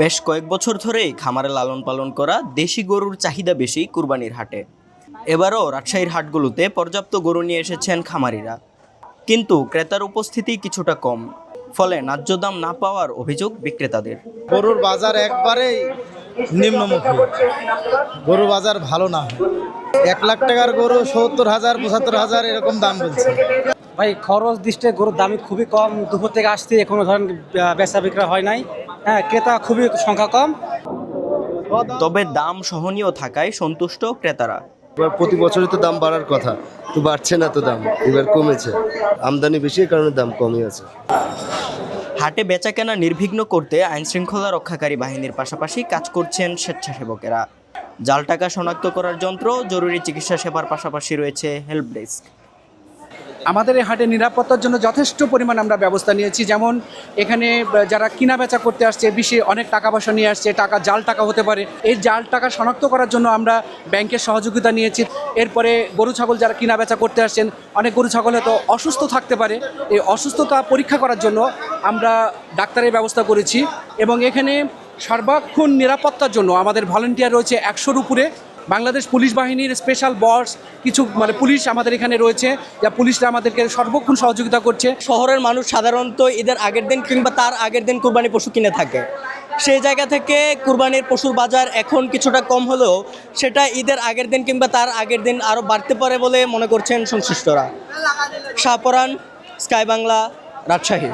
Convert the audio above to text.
বেশ কয়েক বছর ধরেই খামারে লালন পালন করা দেশি গরুর চাহিদা বেশি কুরবানির হাটে। এবারও রাজশাহীর হাটগুলোতে পর্যাপ্ত গরু নিয়ে এসেছেন খামারিরা। কিন্তু ক্রেতার উপস্থিতি কিছুটা কম, ফলে ন্যায্য দাম না পাওয়ার অভিযোগ বিক্রেতাদের। গরুর বাজার একবারেই নিম্নমুখী। গরুর বাজার ভালো না এক লাখ টাকার গরু সত্তর হাজার, পঁচাত্তর হাজার এরকম দাম বলছে। ভাই খরচ দৃষ্টে গরুর দামি খুবই কম। দুপুর থেকে আসতে এখনও ধরেন বেচা বিক্রা হয় নাই। হ্যাঁ ক্রেতা খুবই সংখ্যা কম। তবে দাম সহনীয় থাকায় সন্তুষ্ট ক্রেতারা। এবার প্রতি বছরই তো দাম বাড়ার কথা। তো বাড়ছে না তো দাম এবার কমেছে। আমদানি বেশি কারণে দাম কমই আছে। হাটে বেচাকেনা নির্বিঘ্ন করতে আইনশৃঙ্খলা রক্ষাকারী বাহিনীর পাশাপাশি কাজ করছেন স্বেচ্ছাসেবকেরা। জাল টাকা শনাক্ত করার যন্ত্র জরুরি চিকিৎসা সেবার পাশাপাশি রয়েছে হেল্প ডেস্ক। আমাদের এই হাটে নিরাপত্তার জন্য যথেষ্ট পরিমাণ আমরা ব্যবস্থা নিয়েছি। যেমন এখানে যারা কিনা বেচা করতে আসছে, বেশি অনেক টাকা পয়সা নিয়ে আসছে, টাকা, জাল টাকা হতে পারে। এই জাল টাকা শনাক্ত করার জন্য আমরা ব্যাংকের সহযোগিতা নিয়েছি। এরপরে গরু, ছাগল যারা কিনা বেচা করতে আসছেন, অনেক গরু, ছাগল হয়তো অসুস্থ থাকতে পারে। এই অসুস্থতা পরীক্ষা করার জন্য আমরা ডাক্তারের ব্যবস্থা করেছি। এবং এখানে সর্বাক্ষণ নিরাপত্তার জন্য আমাদের ভলেন্টিয়ার রয়েছে একশোর উপরে। বাংলাদেশ পুলিশ বাহিনীর স্পেশাল বস কিছু মানে পুলিশ আমাদের এখানে রয়েছে। যা পুলিশরা আমাদেরকে সর্বক্ষণ সহযোগিতা করছে। শহরের মানুষ সাধারণত ঈদের আগের দিন কিংবা তার আগের দিন কুরবানি পশু কিনে থাকে। সেই জায়গা থেকে কুরবানির পশুর বাজার এখন কিছুটা কম হলেও সেটা ঈদের আগের দিন কিংবা তার আগের দিন আরও বাড়তে পারে বলে মনে করছেন সংশ্লিষ্টরা। শাহপরান স্কাই বাংলা, রাজশাহী।